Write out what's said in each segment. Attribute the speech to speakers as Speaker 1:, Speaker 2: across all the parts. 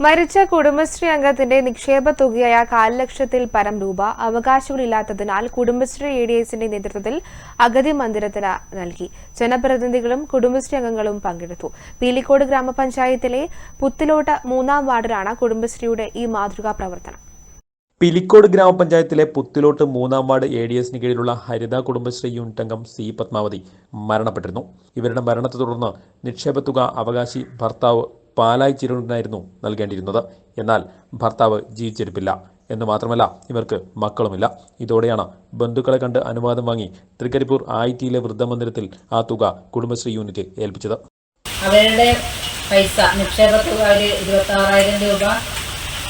Speaker 1: മരിച്ച കുടുംബശ്രീ അംഗത്തിന്റെ നിക്ഷേപ തുകയായ കാൽ ലക്ഷത്തിൽ പരം രൂപ അവകാശങ്ങളില്ലാത്തതിനാൽ കുടുംബശ്രീ എ ഡി എസിന്റെ നേതൃത്വത്തിൽ അഗതി മന്ദിരത്തിന് നൽകി. ജനപ്രതിനിധികളും കുടുംബശ്രീ അംഗങ്ങളും പങ്കെടുത്തു. പീലിക്കോട് ഗ്രാമപഞ്ചായത്തിലെ പുത്തിലോട്ട് മൂന്നാം വാർഡിലാണ് കുടുംബശ്രീയുടെ ഈ മാതൃകാ പ്രവർത്തനം.
Speaker 2: പിലിക്കോട് ഗ്രാമപഞ്ചായത്തിലെ പുത്തിലോട്ട് മൂന്നാം വാർഡ് എ ഡി എസിന് കീഴിലുള്ള ഹരിത കുടുംബശ്രീ യൂണിറ്റ് അംഗം സി പത്മാവതി മരണപ്പെട്ടിരുന്നു. ഇവരുടെ മരണത്തെ തുടർന്ന് നിക്ഷേപത്തുക അവകാശി ഭർത്താവ് പാലായി ചിരുണ്ടായിരുന്നു നൽകേണ്ടിയിരുന്നത്. എന്നാൽ ഭർത്താവ് ജീവിച്ചിരിപ്പില്ല. എന്ന് മാത്രമല്ല ഇവർക്ക് മക്കളുമില്ല. ഇതോടെയാണ് ബന്ധുക്കളെ കണ്ട് അനുവാദം വാങ്ങി തൃക്കരിപ്പൂർ ആയിത്തിയിലെ വൃദ്ധമന്ദിരത്തിൽ ആ തുക കുടുംബശ്രീ യൂണിറ്റ് ഏൽപ്പിച്ചത്.
Speaker 3: അവരുടെ പൈസ നിക്ഷേപ തുക ഒരു ഇരുപത്താറായിരം രൂപ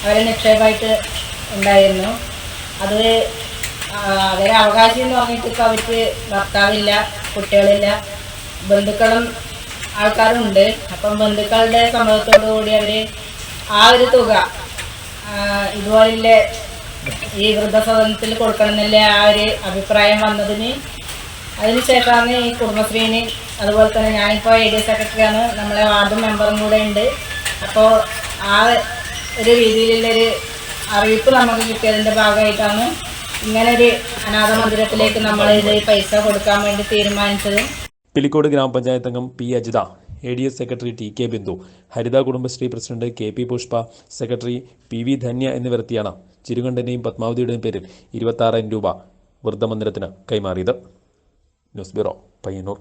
Speaker 3: അവരെ നിക്ഷേപമായിട്ട് ഉണ്ടായിരുന്നു. അത് അവരെ അവകാശം എന്ന് പറഞ്ഞിട്ട് ഇപ്പോൾ അവർക്ക് ഭർത്താവില്ല കുട്ടികളില്ല ബന്ധുക്കളും ആൾക്കാരും ഉണ്ട്. അപ്പം ബന്ധുക്കളുടെ സമ്മതത്തോടു കൂടി അവർ ആ ഒരു തുക ഇതുപോലെ ഈ വൃദ്ധസദനത്തിൽ കൊടുക്കണമെന്നല്ലേ ആ ഒരു അഭിപ്രായം വന്നതിന്. അതിനുശേഷമാണ് ഈ കുടുംബശ്രീന് അതുപോലെ തന്നെ ഞാനിപ്പോൾ ഡി സെക്രട്ടറിയാണ് നമ്മളെ വാർഡ് മെമ്പറും കൂടെ ഉണ്ട്. അപ്പോൾ ആ ഒരു രീതിയിലുള്ളൊരു അറിയിപ്പ് നമുക്ക് കിട്ടിയതിന്റെ ഭാഗമായിട്ടാണ് ഇങ്ങനൊരു അനാഥ മന്ദിരത്തിലേക്ക് നമ്മൾ ഇത് പൈസ കൊടുക്കാൻ വേണ്ടി തീരുമാനിച്ചത്.
Speaker 2: പിലിക്കോട് ഗ്രാമപഞ്ചായത്ത് അംഗം P Ajitha A D S secretary T K Bindu Haritha Kudumbashree president K P Pushpa secretary P V Dhanya എന്നിവരെത്തിയാണ് ചിരുകണ്ഠന്റെയും പത്മാവതിയുടെയും പേരിൽ ഇരുപത്താറായിരം രൂപ വൃദ്ധമന്ദിരത്തിന് കൈമാറിയത്. News bureau Payyannur.